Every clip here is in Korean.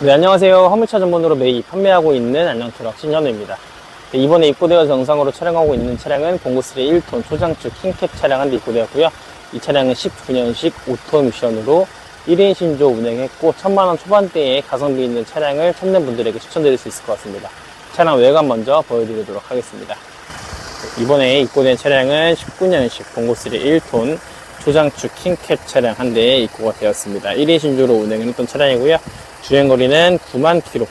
네, 안녕하세요. 화물차 전문으로 매입 판매하고 있는 안녕트럭 신현우입니다. 네, 이번에 입고되어 정상으로 촬영하고 있는 차량은 봉고스의 1톤 초장축 킹캡 차량 한 대 입고되었고요. 이 차량은 19년식 오토미션으로 1인 신조 운행했고 1000만원 초반대에 가성비 있는 차량을 찾는 분들에게 추천드릴 수 있을 것 같습니다. 차량 외관 먼저 보여드리도록 하겠습니다. 네, 이번에 입고된 차량은 19년식 봉고스의 1톤 초장축 킹캡 차량 한 대에 입고가 되었습니다. 1인 신조로 운행을 했던 차량이고요. 주행거리는 9만 킬로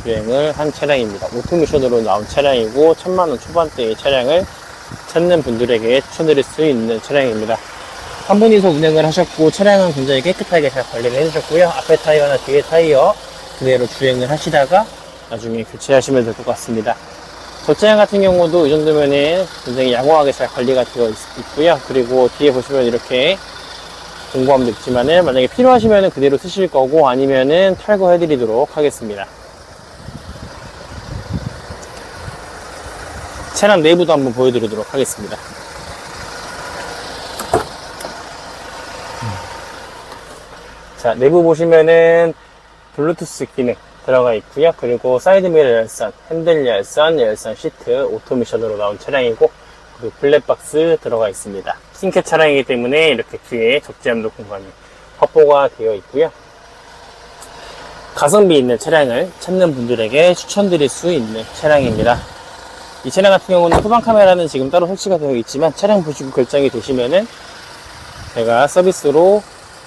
주행을 한 차량입니다. 오토미션으로 나온 차량이고 1000만원 초반대의 차량을 찾는 분들에게 추천드릴 수 있는 차량입니다. 한 분이서 운행을 하셨고 차량은 굉장히 깨끗하게 잘 관리를 해주셨고요. 앞에 타이어나 뒤에 타이어 그대로 주행을 하시다가 나중에 교체하시면 될 것 같습니다. 저 차량 같은 경우도 이 정도면은 굉장히 양호하게 잘 관리가 되어 있, 있고요. 그리고 뒤에 보시면 이렇게 공구함도 있지만은 만약에 필요하시면은 그대로 쓰실 거고 아니면은 탈거 해 드리도록 하겠습니다. 차량 내부도 한번 보여드리도록 하겠습니다. 자, 내부 보시면은 블루투스 기능 들어가 있고요. 그리고 사이드미러 열선, 핸들 열선, 열선 시트 오토미션으로 나온 차량이고 그리고 블랙박스 들어가 있습니다. 킹캡 차량이기 때문에 이렇게 뒤에 적재함도 공간이 확보가 되어 있고요. 가성비 있는 차량을 찾는 분들에게 추천드릴 수 있는 차량입니다. 이 차량 같은 경우는 후방 카메라는 지금 따로 설치가 되어 있지만 차량 보시고 결정이 되시면은 제가 서비스로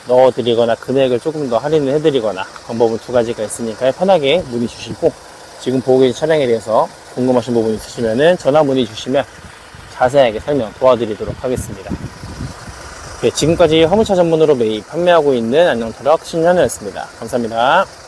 넣어드리거나 금액을 조금 더 할인을 해드리거나 방법은 두 가지가 있으니까 편하게 문의 주시고 지금 보고 계신 차량에 대해서 궁금하신 부분 있으시면은 전화 문의 주시면 자세하게 설명 도와드리도록 하겠습니다. 네, 지금까지 화물차 전문으로 매입 판매하고 있는 안녕트럭 신현우였습니다. 감사합니다.